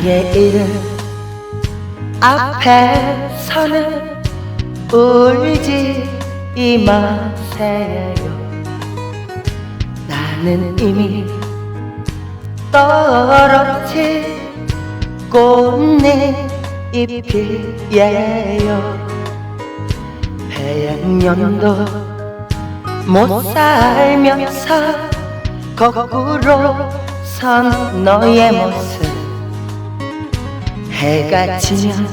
나의 이름 앞에서는 울지 마세요. 나는 이미 떨어진 꽃잎이에요. 백년도 못 살면서 거꾸로 선 너의 모습 해가 지면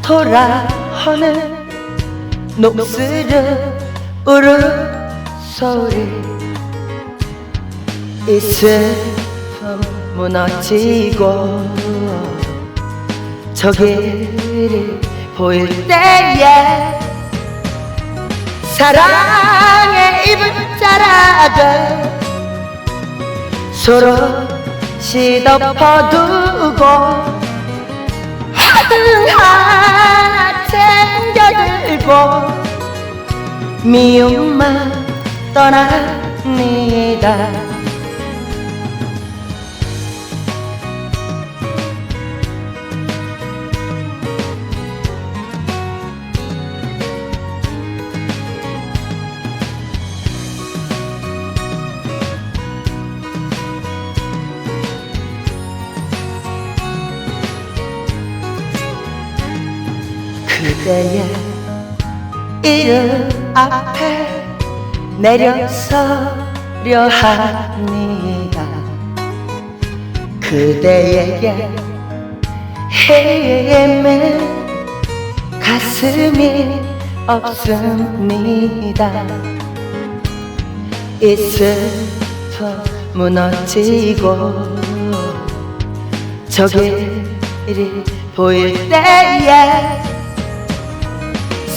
돌아오는 녹슬은 울음소리. 이 슬픔 무너지고 저 길이 보일 때에 사랑의 입을 자락을 서로 시덮어두고 화등 하나 챙겨들고 미움만 떠납니다 그대의 이름 앞에 내려서려 합니다 그대에게 헤매는 가슴이 없습니다. 이 슬픔 무너지고 저 길이 보일 때에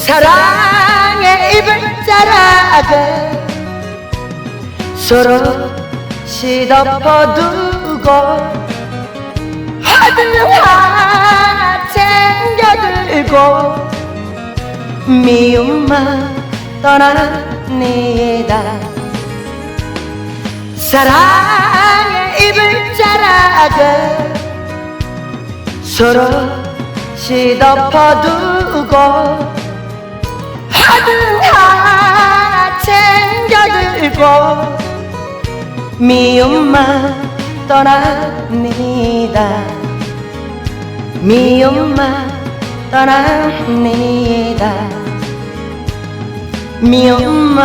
사랑의 입을 자락을 서로 시덮어두고 화등 하나 챙겨들고 미움만 떠납니다. 사랑의 입을 자락을 서로 시덮어두고 꽃 미움만 떠납니다. 미움만 떠납니다. 미움만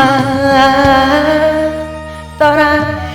떠납니다